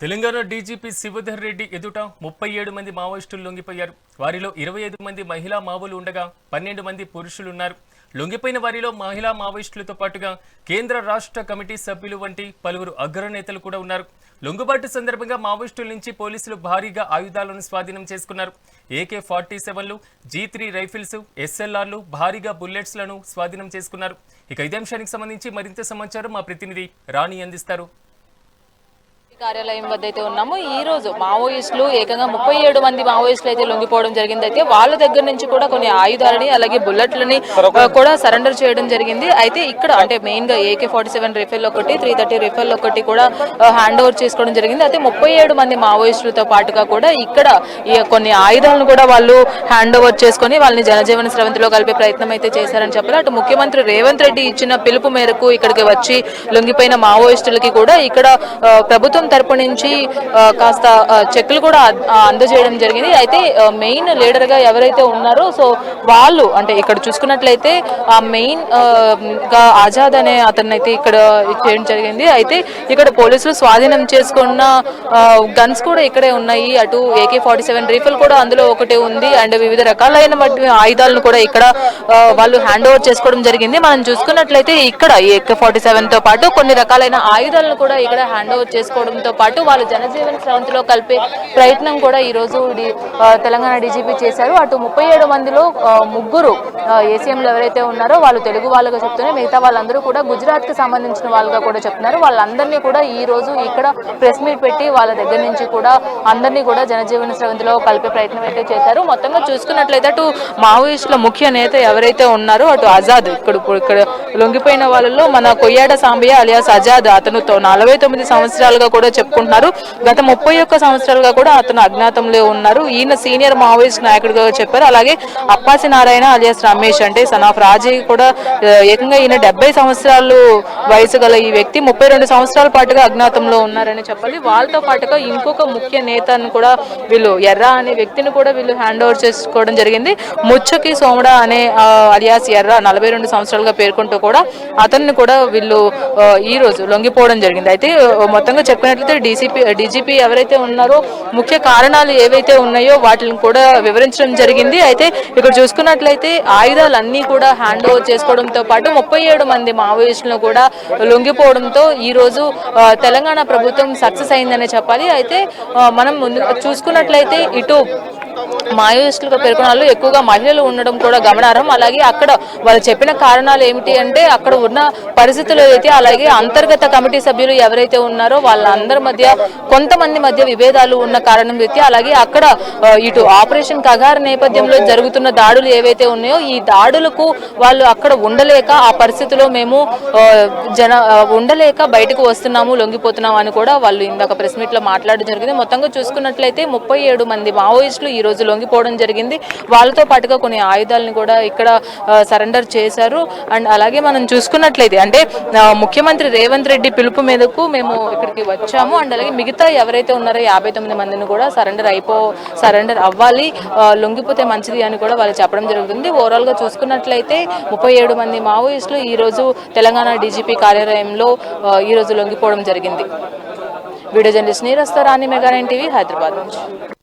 Telangana DGP Shivadhar Reddy ఎదుట ముప్పై ఏడు మంది మావోయిస్టులు లొంగిపోయారు. వారిలో ఇరవై ఐదు మంది మహిళా మావులు ఉండగా పన్నెండు మంది పురుషులున్నారు. లొంగిపోయిన వారిలో మహిళా మావోయిస్టులతో పాటుగా కేంద్ర రాష్ట్ర కమిటీ సభ్యులు వంటి పలువురు అగ్రనేతలు కూడా ఉన్నారు. లొంగుబాటు సందర్భంగా మావోయిస్టుల నుంచి పోలీసులు భారీగా ఆయుధాలను స్వాధీనం చేసుకున్నారు. ఏకే ఫార్టీ సెవెన్లు జీ త్రీ రైఫిల్స్ ఎస్ఎల్ఆర్లు భారీగా బుల్లెట్స్లను స్వాధీనం చేసుకున్నారు. ఇక ఇదే అంశానికి సంబంధించి మరింత సమాచారం మా ప్రతినిధి రాణి అందిస్తారు. కార్యాలయం వద్ద అయితే ఉన్నాము. ఈ రోజు మావోయిస్టులు ఏకంగా ముప్పై ఏడు మంది మావోయిస్టులు అయితే లొంగిపోవడం జరిగింది అయితే వాళ్ళ దగ్గర నుంచి కూడా కొన్ని ఆయుధాలని అలాగే బుల్లెట్లని కూడా సరెండర్ చేయడం జరిగింది. అయితే ఇక్కడ అంటే మెయిన్గా ఏకే ఫార్టీ సెవెన్ రిఫిల్ ఒకటి త్రీ థర్టీ రిఫిల్ ఒకటి కూడా హ్యాండ్ ఓవర్ చేసుకోవడం జరిగింది. అయితే ముప్పై ఏడు మంది మావోయిస్టులతో పాటుగా కూడా ఇక్కడ కొన్ని ఆయుధాలను కూడా వాళ్ళు హ్యాండ్ ఓవర్ చేసుకొని వాళ్ళని జనజీవన స్రవంతిలో కలిపే ప్రయత్నం అయితే చేశారని చెప్పారు. అటు ముఖ్యమంత్రి రేవంత్ రెడ్డి ఇచ్చిన పిలుపు మేరకు ఇక్కడికి వచ్చి లొంగిపోయిన మావోయిస్టులకి కూడా ఇక్కడ ఆ, ప్రభుత్వం తరపు నుంచి కాస్త చెక్కులు కూడా అందజేయడం జరిగింది. అయితే మెయిన్ లీడర్గా ఎవరైతే ఉన్నారో సో వాళ్ళు అంటే ఇక్కడ చూసుకున్నట్లయితే ఆ మెయిన్గా ఆజాద్ అనే అతన్ని అయితే ఇక్కడ చేయడం జరిగింది. అయితే ఇక్కడ పోలీసులు స్వాధీనం చేసుకున్న గన్స్ కూడా ఇక్కడే ఉన్నాయి. అటు ఏకే ఫార్టీ సెవెన్ రీఫిల్ కూడా అందులో ఒకటే ఉంది. అండ్ వివిధ రకాలైన ఆయుధాలను కూడా ఇక్కడ వాళ్ళు హ్యాండ్ ఓవర్ చేసుకోవడం జరిగింది. మనం చూసుకున్నట్లయితే ఇక్కడ ఏకే ఫార్టీ సెవెన్తో పాటు కొన్ని రకాలైన ఆయుధాలను కూడా ఇక్కడ హ్యాండ్ ఓవర్ చేసుకోవడం చేయడంతో పాటు వాళ్ళు జనజీవన స్రవంతిలో కలిపే ప్రయత్నం కూడా ఈ రోజు తెలంగాణ డీజీపీ చేశారు. అటు ముప్పై ఏడు మందిలో ముగ్గురు ఏసీఎంలు ఎవరైతే ఉన్నారో వాళ్ళు తెలుగు వాళ్ళుగా చెప్తున్నారు. మిగతా వాళ్ళందరూ కూడా గుజరాత్కి సంబంధించిన వాళ్ళుగా కూడా చెప్తున్నారు. వాళ్ళందరినీ కూడా ఈ రోజు ఇక్కడ ప్రెస్ మీట్ పెట్టి వాళ్ళ దగ్గర నుంచి కూడా అందరినీ కూడా జనజీవన స్రవంతిలో కలిపే ప్రయత్నం అయితే చేశారు. మొత్తంగా చూసుకున్నట్లయితే అటు మావోయిస్టుల ముఖ్య నేత ఎవరైతే ఉన్నారో అటు ఆజాద్ ఇక్కడ ఇక్కడ లొంగిపోయిన వాళ్ళలో మన కొయ్యాడ సాంబయ్య అలియాస్ ఆజాద్ అతను నలభై తొమ్మిది సంవత్సరాలుగా కూడా చెప్పుకుంటున్నారు. గత ముప్పై ఒక్క సంవత్సరాలుగా కూడా అతను అజ్ఞాతంలో ఉన్నారు. ఈయన సీనియర్ మావోయిస్ట్ నాయకుడిగా చెప్పారు. అలాగే అప్పాసి నారాయణ అలియాస్ రమేష్ అంటే సన్ ఆఫ్ రాజీ కూడా ఏకంగా ఈయన డెబ్బై సంవత్సరాలు వయసు గల ఈ వ్యక్తి ముప్పై రెండు సంవత్సరాల పాటుగా అజ్ఞాతంలో ఉన్నారని చెప్పాలి. వాళ్ళతో పాటుగా ఇంకొక ముఖ్య నేతను కూడా వీళ్ళు ఎర్ర అనే వ్యక్తిని కూడా వీళ్ళు హ్యాండ్ ఓవర్ చేసుకోవడం జరిగింది. ముచ్చకి సోమడ అనే అలియాస్ ఎర్ర నలభై రెండు సంవత్సరాలుగా పేర్కొంటూ కూడా అతన్ని కూడా వీళ్ళు ఈ రోజు లొంగిపోవడం జరిగింది. అయితే మొత్తంగా చెప్పిన జరిగితే డీసీపీ డీజీపీ ఎవరైతే ఉన్నారో ముఖ్య కారణాలు ఏవైతే ఉన్నాయో వాటిని కూడా వివరించడం జరిగింది. అయితే ఇక్కడ చూసుకున్నట్లయితే ఆయుధాలు అన్నీ కూడా హ్యాండ్ ఓవర్ చేసుకోవడంతో పాటు ముప్పై ఏడు మంది మావోయిస్టులను కూడా లొంగిపోవడంతో ఈరోజు తెలంగాణ ప్రభుత్వం సక్సెస్ అయిందనే చెప్పాలి. అయితే మనం ముందు చూసుకున్నట్లయితే ఇటు మాయోయిస్టులుగా పేర్కొన్న వాళ్ళు ఎక్కువగా మహిళలు ఉండడం కూడా గమనార్హం. అలాగే అక్కడ వాళ్ళు చెప్పిన కారణాలు ఏమిటి అంటే అక్కడ ఉన్న పరిస్థితులు అయితే అలాగే అంతర్గత కమిటీ సభ్యులు ఎవరైతే ఉన్నారో వాళ్ళందరి మధ్య కొంతమంది మధ్య విభేదాలు ఉన్న కారణం అయితే అలాగే అక్కడ ఇటు ఆపరేషన్ కగార్ నేపథ్యంలో జరుగుతున్న దాడులు ఏవైతే ఉన్నాయో ఈ దాడులకు వాళ్ళు అక్కడ ఉండలేక ఆ పరిస్థితిలో మేము జన ఉండలేక బయటకు వస్తున్నాము లొంగిపోతున్నాము అని కూడా వాళ్ళు ఇందాక ప్రెస్ మీట్లో మాట్లాడడం జరిగింది. మొత్తంగా చూసుకున్నట్లయితే ముప్పై ఏడు మంది మావోయిస్టులు ఈ రోజు లొంగిపోవడం జరిగింది. వాళ్ళతో పాటుగా కొన్ని ఆయుధాలను కూడా ఇక్కడ సరెండర్ చేశారు. అండ్ అలాగే మనం చూసుకున్నట్లయితే అంటే ముఖ్యమంత్రి రేవంత్ రెడ్డి పిలుపు మీదకు మేము ఇక్కడికి వచ్చాము. అండ్ అలాగే మిగతా ఎవరైతే ఉన్నారో యాభై తొమ్మిది మందిని కూడా సరెండర్ అయిపో సరెండర్ అవ్వాలి లొంగిపోతే మంచిది అని కూడా వాళ్ళు చెప్పడం జరుగుతుంది. ఓవరాల్గా చూసుకున్నట్లయితే ముప్పై ఏడు మంది మావోయిస్టులు ఈరోజు తెలంగాణ డీజీపీ కార్యాలయంలో ఈరోజు ఈ రోజు లొంగిపోవడం జరిగింది. వీడియో జర్నలిస్ట్ నీరస్తో రాణి మెగా టీవీ హైదరాబాద్ నుంచి.